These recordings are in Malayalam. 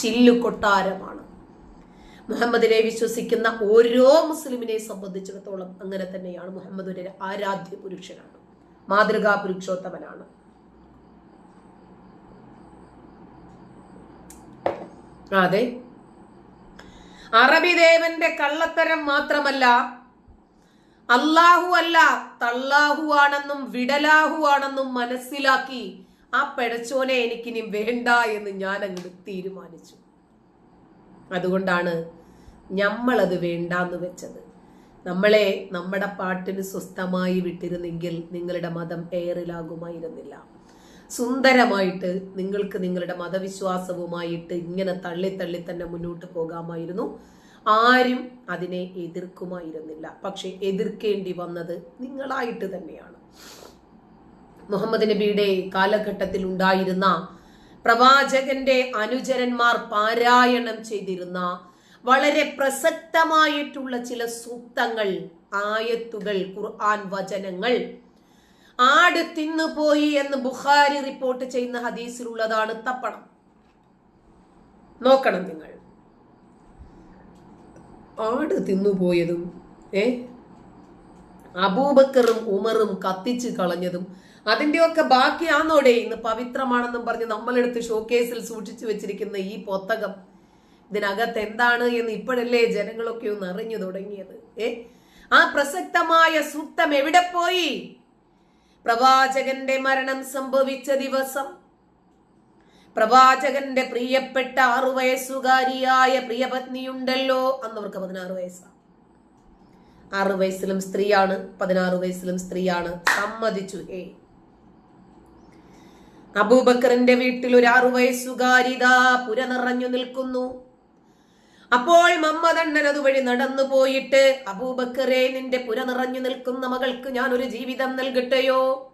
ചില്ലു കൊട്ടാരമാണ്. മുഹമ്മദിനെ വിശ്വസിക്കുന്ന ഓരോ മുസ്ലിമിനെ സംബന്ധിച്ചിടത്തോളം അങ്ങനെ തന്നെയാണ് മുഹമ്മദ് ഒരു ആരാധ്യ പുരുഷനാണ്. മാതൃകാ പുരുഷോത്തമനാണ്. അതെ. അറബി ദേവന്റെ കള്ളത്തരം മാത്രമല്ല അല്ലാഹു അല്ല തള്ളാഹു ആണെന്നും വിടലാഹു ആണെന്നും മനസ്സിലാക്കി ആ പെടച്ചോനെ എനിക്കിനി വേണ്ട എന്ന് ഞാൻ അങ്ങോട്ട് തീരുമാനിച്ചു. അതുകൊണ്ടാണ് നമ്മളത് വേണ്ടാന്ന് വെച്ചത്. നമ്മളെ നമ്മുടെ പാട്ടിന് സ്വസ്ഥമായി വിട്ടിരുന്നെങ്കിൽ നിങ്ങളുടെ മതം ഏറിലാകുമായിരുന്നില്ല. സുന്ദരമായിട്ട് നിങ്ങൾക്ക് നിങ്ങളുടെ മതവിശ്വാസവുമായിട്ട് ഇങ്ങനെ തള്ളി തള്ളി തന്നെ മുന്നോട്ട് പോകാമായിരുന്നു. ആരും അതിനെ എതിർക്കുമായിരുന്നില്ല. പക്ഷെ എതിർക്കേണ്ടി വന്നത് നിങ്ങളായിട്ട് തന്നെയാണ്. മുഹമ്മദ് നബിയുടെ കാലഘട്ടത്തിൽ ഉണ്ടായിരുന്ന പ്രവാചകന്റെ അനുചരന്മാർ പാരായണം ചെയ്തിരുന്ന വളരെ പ്രസക്തമായിട്ടുള്ള ചില സൂക്തങ്ങൾ ആയത്തുകൾ ഖുർആൻ വചനങ്ങൾ ആട് തിന്നുപോയി എന്ന് ബുഖാരി റിപ്പോർട്ട് ചെയ്യുന്ന ഹദീസിലുള്ളതാണ് തപ്പണം. നോക്കണം നിങ്ങൾ. ആട് തിന്നുപോയതും ഏ? അബൂബക്കറും ഉമറും കത്തിച്ച് കളഞ്ഞതും അതിന്റെയൊക്കെ ബാക്കിയാന്നോടെ ഇന്ന് പവിത്രമാണെന്നും പറഞ്ഞ് നമ്മളെടുത്ത് ഷോക്കേസിൽ സൂക്ഷിച്ചു വെച്ചിരിക്കുന്ന ഈ പുസ്തകം ഇതിനകത്ത് എന്താണ് എന്ന് ഇപ്പോഴല്ലേ ജനങ്ങളൊക്കെ ഒന്ന് അറിഞ്ഞു തുടങ്ങിയത്. ഏ? ആ പ്രസക്തമായ സൂക്തം എവിടെ പോയി? പ്രവാചകന്റെ മരണം സംഭവിച്ച ദിവസം. പ്രവാചകന്റെ പ്രിയപ്പെട്ട ആറു വയസ്സുകാരിയായ പ്രിയപത്നിയുണ്ടല്ലോ. അന്നവർക്ക് പതിനാറ് വയസ്സാണ് ആറു വയസ്സിലും സ്ത്രീയാണ് പതിനാറ് വയസ്സിലും സ്ത്രീയാണ് സമ്മതിച്ചു. ഹേ അബൂബക്കറിന്റെ വീട്ടിൽ ഒരു ആറു വയസ്സുകാരിതാ പുര നിറഞ്ഞു നിൽക്കുന്നു. അപ്പോൾ മമ്മദണ്ണൻ അതുവഴി നടന്നു പോയിട്ട് അബൂബക്കറെ നിന്റെ പുര നിറഞ്ഞു നിൽക്കുന്ന മകൾക്ക് ഞാൻ ഒരു ജീവിതം നൽകട്ടെയോ?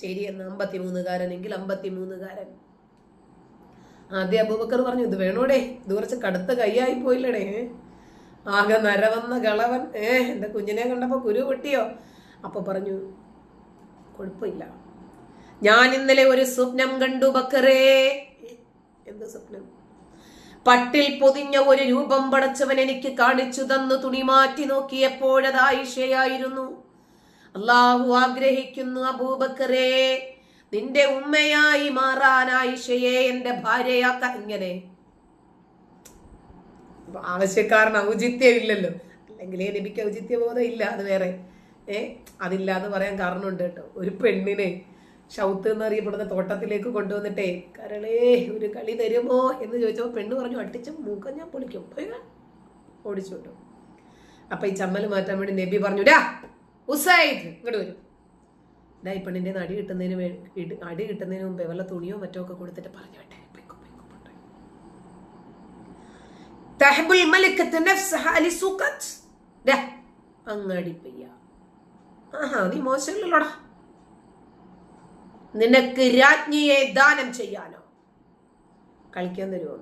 ശരി എന്ന് അമ്പത്തിമൂന്നുകാരനെങ്കിൽ അമ്പത്തിമൂന്നുകാരൻ. ആദ്യം അബൂബക്കർ പറഞ്ഞു ഇത് വേണോടെ ഇത് കുറച്ച് കടുത്ത കൈയായി പോയില്ലടേ. ആകെ നരവന്ന കളവൻ. ഏ എന്റെ കുഞ്ഞിനെ കണ്ടപ്പോ കുരു പൊട്ടിയോ? അപ്പൊ പറഞ്ഞു കുഴപ്പമില്ല. ഞാൻ ഇന്നലെ ഒരു സ്വപ്നം കണ്ടു ബക്കറേ. എന്ത് സ്വപ്നം? പട്ടിൽ പൊതിഞ്ഞ ഒരു രൂപം പടച്ചവൻ എനിക്ക് കാണിച്ചു തന്നു. തുണി മാറ്റി നോക്കിയപ്പോഴതായിഷയായിരുന്നു അള്ളാഹു ആഗ്രഹിക്കുന്നു അബൂബക്കറേ നിന്റെ ഉമ്മയായി മാറാൻ ആയിഷയെ എന്റെ ഭാര്യയാക്ക. ഇങ്ങനെ. അപ്പൊ ആവശ്യക്കാരൻ ഔചിത്യം ഇല്ലല്ലോ അല്ലെങ്കിൽ നബിക്ക് ഔചിത്യബോധം ഇല്ല അത് വേറെ. ഏ അതില്ല എന്ന് പറയാൻ കാരണമുണ്ട് കേട്ടോ. ഒരു പെണ്ണിനെ ഷൗത്ത് എന്നറിയപ്പെടുന്ന തോട്ടത്തിലേക്ക് കൊണ്ടുവന്നിട്ടേ കരളേ ഒരു കളി തരുമോ എന്ന് ചോദിച്ചപ്പോൾ പെണ്ണ് പറഞ്ഞു അട്ടിച്ച മൂക്കം ഞാൻ പൊളിക്കും. ഓടിച്ചു വിട്ടു അപ്പൊ ഈ ചമ്മൽ മാറ്റാൻ വേണ്ടി നബി പറഞ്ഞു ഉസൈദ് ഇങ്ങോട്ട് വരും. ഡാ ഈ പെണ്ണിന്റെ അടി കിട്ടുന്നതിന് വേ അടി കിട്ടുന്നതിന് മുമ്പേ വല്ല തുണിയോ മറ്റോ ഒക്കെ കൊടുത്തിട്ട് പറഞ്ഞു വിട്ടെ അങ്ങാടി പെയ്യ. ആഹാ നീ മോശമില്ലല്ലോടാ. നിനക്ക് രാജ്ഞിയെ ദാനം ചെയ്യാനോ? കളിക്കാൻ തരുമോ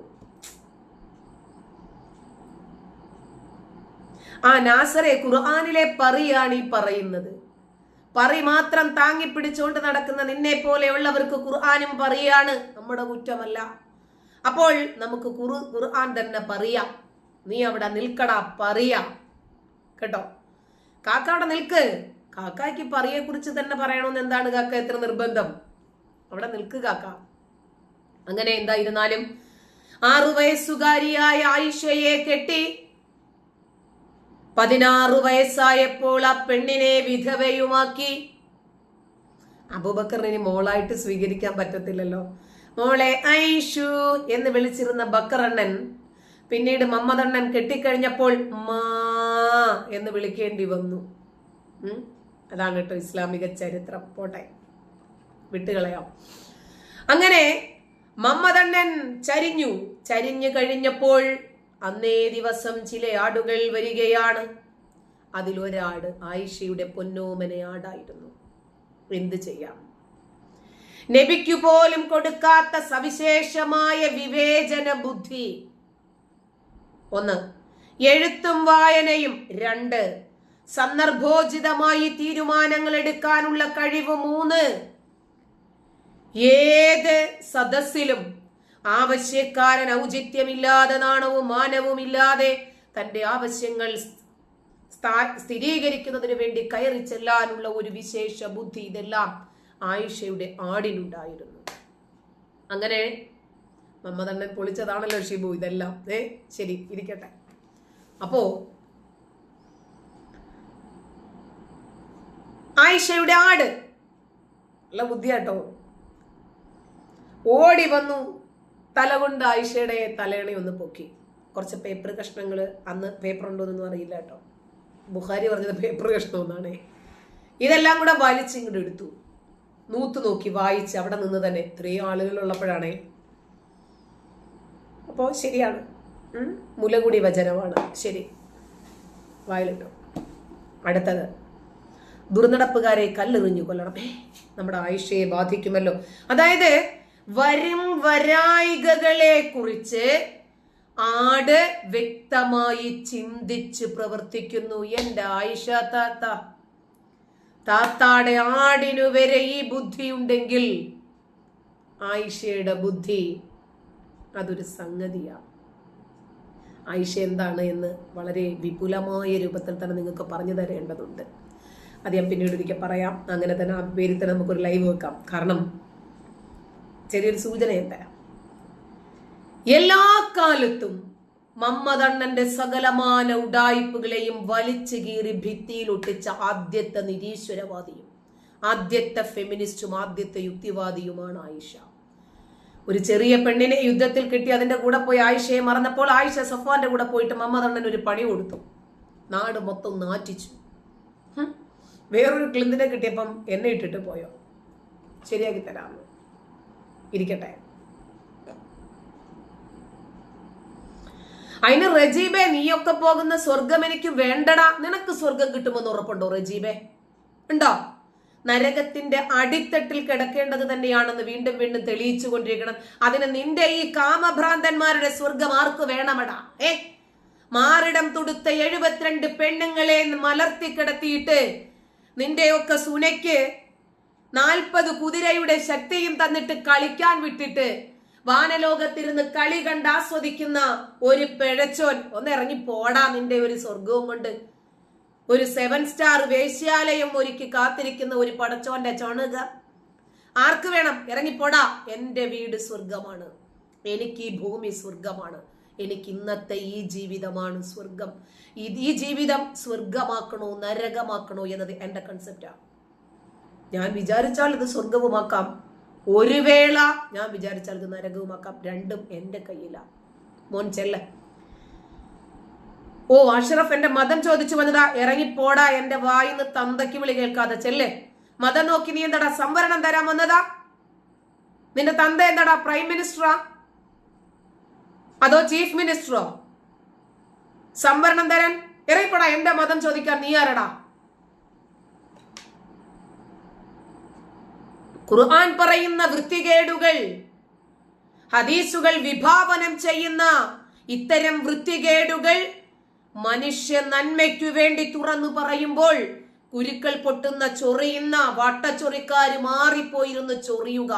ആ നാസറെ ഖുർആാനിലെ പറയാണ് ഈ പറയുന്നത്. പറി മാത്രം താങ്ങി പിടിച്ചുകൊണ്ട് നടക്കുന്ന നിന്നെ പോലെയുള്ളവർക്ക് ഖുർആാനും പറയാണ് നമ്മുടെ കുറ്റമല്ല. അപ്പോൾ നമുക്ക് ഖുർ ഖുർആൻ തന്നെ പറയാം. നീ അവിടെ നിൽക്കടാ പറയാ. കേട്ടോ? കാക്ക അവിടെ നിൽക്ക്. കാക്കായ്ക്ക് പറയെ കുറിച്ച് തന്നെ പറയണമെന്ന് എന്താണ് കാക്ക? എത്ര നിർബന്ധം? അവിടെ നിൽക്കുക കാക്ക. അങ്ങനെ എന്തായിരുന്നാലും ആറു വയസ്സുകാരിയായ ആയിഷയെ കെട്ടി പതിനാറു വയസ്സായപ്പോൾ ആ പെണ്ണിനെ വിധവയുമാക്കി. അബൂബക്കറിന് മോളായിട്ട് സ്വീകരിക്കാൻ പറ്റത്തില്ലല്ലോ. മോളെ ഐഷു എന്ന് വിളിച്ചിരുന്ന ബക്കറണ്ണൻ പിന്നീട് മമ്മദണ്ണൻ കെട്ടിക്കഴിഞ്ഞപ്പോൾ മാ എന്ന് വിളിക്കേണ്ടി വന്നു? അതാണ് കേട്ടോ ഇസ്ലാമിക ചരിത്രം. പോട്ടെ വിട്ടുകളയാം. അങ്ങനെ മമ്മദണ്ണൻ ചരിഞ്ഞു. ചരിഞ്ഞു കഴിഞ്ഞപ്പോൾ അന്നേ ദിവസം ചില ആടുകൾ വരികയാണ്. അതിലൊരാട് ആയിഷയുടെ പൊന്നോമന ആടായിരുന്നു. എന്ത് ചെയ്യാം? നബിക്കു പോലും കൊടുക്കാത്ത സവിശേഷമായ വിവേചന ബുദ്ധി. ഒന്ന് എഴുത്തും വായനയും. രണ്ട് സന്ദർഭോചിതമായി തീരുമാനങ്ങൾ എടുക്കാനുള്ള കഴിവ് മൂന്ന്. ഏത് സദസ്സിലും ആവശ്യക്കാരൻ ഔചിത്യമില്ലാതെ നാണവും മാനവും ഇല്ലാതെ തന്റെ ആവശ്യങ്ങൾ സ്ഥാ- സ്ഥിരീകരിക്കുന്നതിന് വേണ്ടി കയറി ചെല്ലാനുള്ള ഒരു വിശേഷ ബുദ്ധി ഇതെല്ലാം ആയിഷയുടെ ആടിനുണ്ടായിരുന്നു. അങ്ങനെ മമ്മതണ്ണൻ പൊളിച്ചതാണല്ലോ ഷിബു ഇതെല്ലാം. ഏ ശരി ഇരിക്കട്ടെ. അപ്പോ ആയിഷയുടെ ആട്. നല്ല ബുദ്ധിയാട്ടോ. ഓടി വന്നു. തല കൊണ്ട് ആയിഷയുടെ തലയണി ഒന്ന് പൊക്കി. കുറച്ച് പേപ്പർ കഷ്ണങ്ങൾ അന്ന് പേപ്പർ ഉണ്ടോ എന്നൊന്നും അറിയില്ല കേട്ടോ. ബുഹാരി പറഞ്ഞത് പേപ്പർ കഷ്ണം എന്നാണ്. ഇതെല്ലാം കൂടെ വലിച്ച് ഇങ്ങോട്ട് എടുത്തു. നൂത്ത് നോക്കി വായിച്ച് അവിടെ നിന്ന് തന്നെ ഇത്രയും ആളുകളുള്ളപ്പോഴാണേ അപ്പോൾ ശരിയാണ്. മുലകുടി വചനമാണ്. ശരി. വായിലിട്ടു. അടുത്തത്. ദുർനടപ്പുകാരെ കല്ലെറിഞ്ഞു കൊല്ലണം. നമ്മുടെ ആയിഷയെ ബാധിക്കുമല്ലോ. അതായത് വരും വരായികകളെ കുറിച്ച് ആട് വ്യക്തമായി ചിന്തിച്ച് പ്രവർത്തിക്കുന്നു എന്റെ ആയിഷ താത്ത. താത്താടെ ആടിനു വരെ ഈ ബുദ്ധി ഉണ്ടെങ്കിൽ ആയിഷയുടെ ബുദ്ധി അതൊരു സംഗതിയാണ് ആയിഷ എന്താണ് എന്ന് വളരെ വിപുലമായ രൂപത്തിൽ തന്നെ നിങ്ങൾക്ക് പറഞ്ഞു തരേണ്ടതുണ്ട്. അത് ഞാൻ പിന്നീട് ഒരിക്കൽ പറയാം. അങ്ങനെ തന്നെ ആ പേരിൽ തന്നെ നമുക്കൊരു ലൈവ് വെക്കാം. കാരണം ചെറിയൊരു സൂചന ഞാൻ തരാം. എല്ലാ കാലത്തും മമ്മദണ്ണന്റെ സകലമാന ഉഡായിപ്പുകളെയും വലിച്ചു കീറി ഭിത്തിയിൽ ഒട്ടിച്ച ആദ്യത്തെ നിരീശ്വരവാദിയും ആദ്യത്തെ ഫെമിനിസ്റ്റും ആദ്യത്തെ യുക്തിവാദിയുമാണ് ആയിഷ. ഒരു ചെറിയ പെണ്ണിനെ യുദ്ധത്തിൽ കിട്ടി അതിന്റെ കൂടെ പോയി ആയിഷയെ മറന്നപ്പോൾ ആയിഷ സഫാന്റെ കൂടെ പോയിട്ട് മമ്മദണ്ണൻ ഒരു പണി കൊടുത്തു. നാട് മൊത്തം നാറ്റിച്ചു. വേറൊരു ക്ലിന്തിനെ കിട്ടിയപ്പം എന്നെ ഇട്ടിട്ട് പോയോ? ശരിയാക്കി തരാമെന്ന് ഇരിക്കട്ടെ. അതിന് റജീബെ നീയൊക്കെ പോകുന്ന സ്വർഗം എനിക്ക് വേണ്ടടാ. നിനക്ക് സ്വർഗം കിട്ടുമെന്ന് ഉറപ്പുണ്ടോ റജീബെ? ഉണ്ടോ? നരകത്തിന്റെ അടിത്തട്ടിൽ കിടക്കേണ്ടത് തന്നെയാണെന്ന് വീണ്ടും വീണ്ടും തെളിയിച്ചു കൊണ്ടിരിക്കണം. അതിന് നിന്റെ ഈ കാമഭ്രാന്തന്മാരുടെ സ്വർഗം ആർക്ക് വേണമടാ? ഏ? മാറിടം തുടുത്ത എഴുപത്തിരണ്ട് പെണ്ണുങ്ങളെ മലർത്തി കിടത്തിയിട്ട് നിന്റെയൊക്കെ സുനയ്ക്ക് നാൽപ്പത് കുതിരയുടെ ശക്തിയും തന്നിട്ട് കളിക്കാൻ വിട്ടിട്ട് വാനലോകത്തിരുന്ന് കളി കണ്ട് ആസ്വദിക്കുന്ന ഒരു പിഴച്ചോൻ. ഒന്ന് ഇറങ്ങി പോടാ നിന്റെ ഒരു സ്വർഗവും കൊണ്ട്. ഒരു സെവൻ സ്റ്റാർ വേശ്യാലയം ഒരുക്കി കാത്തിരിക്കുന്ന ഒരു പടച്ചോന്റെ ചണുക. ആർക്ക് വേണം? ഇറങ്ങിപ്പോടാ എന്റെ വീട് സ്വർഗമാണ് എനിക്ക് ഈ ഭൂമി സ്വർഗമാണ് എനിക്ക് ഇന്നത്തെ ഈ ജീവിതമാണ് സ്വർഗം. ഈ ജീവിതം സ്വർഗമാക്കണോ നരകമാക്കണോ എന്നത് എന്റെ കൺസെപ്റ്റാണ് ഞാൻ വിചാരിച്ചാൽ ഇത് സ്വർഗവുമാക്കാം. ഒരു വേള ഞാൻ വിചാരിച്ചാൽ ഇത് നരകവുമാക്കാം. രണ്ടും എന്റെ കയ്യിലാണ് മോൻ ചെല്ല. ഓ അഷറഫ് എന്റെ മതം ചോദിച്ചു വന്നതാ. ഇറങ്ങിപ്പോടാ എന്റെ വായിന്ന് തന്തയ്ക്ക് വിളി കേൾക്കാതെ. ചെല്ലേ. മതം നോക്കി നീ എന്താടാ സംവരണം തരാൻ വന്നതാ? നിന്റെ തന്ത എന്താടാ? പ്രൈം മിനിസ്റ്ററാ അതോ ചീഫ് മിനിസ്റ്ററോ? സംവരണം തരാൻ ഇറങ്ങിപ്പോടാ എന്റെ മതം ചോദിക്കാൻ നീ ആരടാ? ഖുർആൻ പറയുന്ന വൃത്തികേടുകൾ ഹദീസുകൾ വിഭാവനം ചെയ്യുന്ന ഇത്തരം വൃത്തികേടുകൾ മനുഷ്യ നന്മയ്ക്കു വേണ്ടി തുറന്നു പറയുമ്പോൾ കുരുക്കൾ പൊട്ടുന്ന ചൊറിയുന്ന വട്ടച്ചൊറിക്കാര് മാറിപ്പോയിരുന്നു ചൊറിയുക.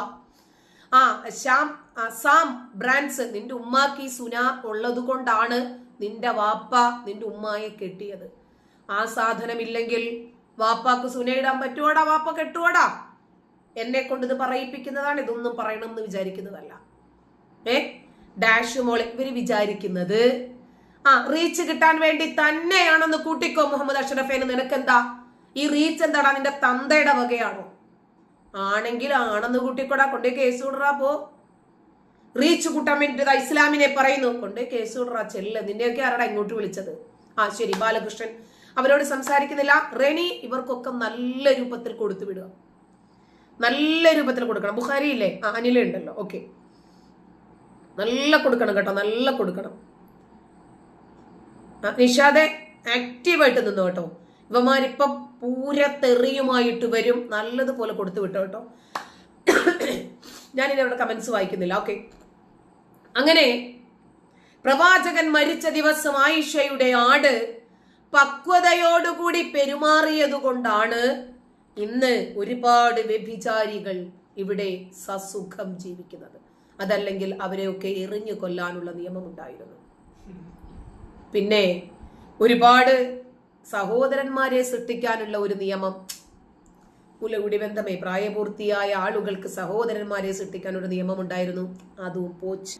ആ ശ്യാം സാം ബ്രാൻഡ്സ് നിന്റെ ഉമ്മാക്ക് ഈ സുന ഉള്ളത് കൊണ്ടാണ് നിന്റെ വാപ്പ നിന്റെ ഉമ്മായെ കെട്ടിയത്. ആ സാധനമില്ലെങ്കിൽ വാപ്പാക്ക് സുന ഇടാൻ പറ്റുവാടാ? വാപ്പ കെട്ടുവാടാ? എന്നെ കൊണ്ട് ഇത് പറയിപ്പിക്കുന്നതാണ് ഇതൊന്നും പറയണം എന്ന് വിചാരിക്കുന്നതല്ല. ഏ? ഡാഷ് മോളെ ഇവർ വിചാരിക്കുന്നത് ആ റീച്ച് കിട്ടാൻ വേണ്ടി തന്നെയാണെന്ന് കൂട്ടിക്കോ മുഹമ്മദ് അഷറഫേന് നിനക്കെന്താ? ഈ റീച്ച് എന്താടാ? നിന്റെ തന്തയുടെ വകയാണോ? ആണെങ്കിൽ ആണെന്ന് കൂട്ടിക്കൊടാ കൊണ്ടേ കേസ് വിടറാ പോ. റീച്ച് കൂട്ടാൻ വേണ്ടി ദാ ഇസ്ലാമിനെ പറയുന്നു. കൊണ്ടേ കേസ് വിടറാ ചെല്ല്. നിന്നെയൊക്കെ ആരാടാ ഇങ്ങോട്ട് വിളിച്ചത്? ആ ശരി ബാലകൃഷ്ണൻ. അവരോട് സംസാരിക്കുന്നില്ല. റെനി ഇവർക്കൊക്കെ നല്ല രൂപത്തിൽ കൊടുത്തു വിടുക. നല്ല രൂപത്തിൽ കൊടുക്കണം. ബുഹാരി ഇല്ലേ? ആ അനില ഉണ്ടല്ലോ. ഓക്കെ. നല്ല കൊടുക്കണം കേട്ടോ നല്ല കൊടുക്കണം. നിഷാദെ ആക്റ്റീവായിട്ട് നിന്നു കേട്ടോ. ഇവന്മാരിപ്പം പൂര തെറിയുമായിട്ട് വരും. നല്ലതുപോലെ കൊടുത്തു വിട്ടോ കേട്ടോ. ഞാനിനി അവിടെ കമന്റ്സ് വായിക്കുന്നില്ല. ഓക്കെ അങ്ങനെ പ്രവാചകൻ മരിച്ച ദിവസം ആയിഷയുടെ ആട് പക്വതയോടുകൂടി പെരുമാറിയതുകൊണ്ടാണ് ഇന്ന് ഒരുപാട് വ്യഭിചാരികൾ ഇവിടെ സസുഖം ജീവിക്കുന്നത്. അതല്ലെങ്കിൽ അവരെയൊക്കെ എറിഞ്ഞു കൊല്ലാനുള്ള നിയമമുണ്ടായിരുന്നു. പിന്നെ ഒരുപാട് സഹോദരന്മാരെ സൃഷ്ടിക്കാനുള്ള ഒരു നിയമം. കുലകുടി ബന്ധമേ പ്രായപൂർത്തിയായ ആളുകൾക്ക് സഹോദരന്മാരെ സൃഷ്ടിക്കാൻ ഒരു നിയമമുണ്ടായിരുന്നു. അതും പോച്ച്.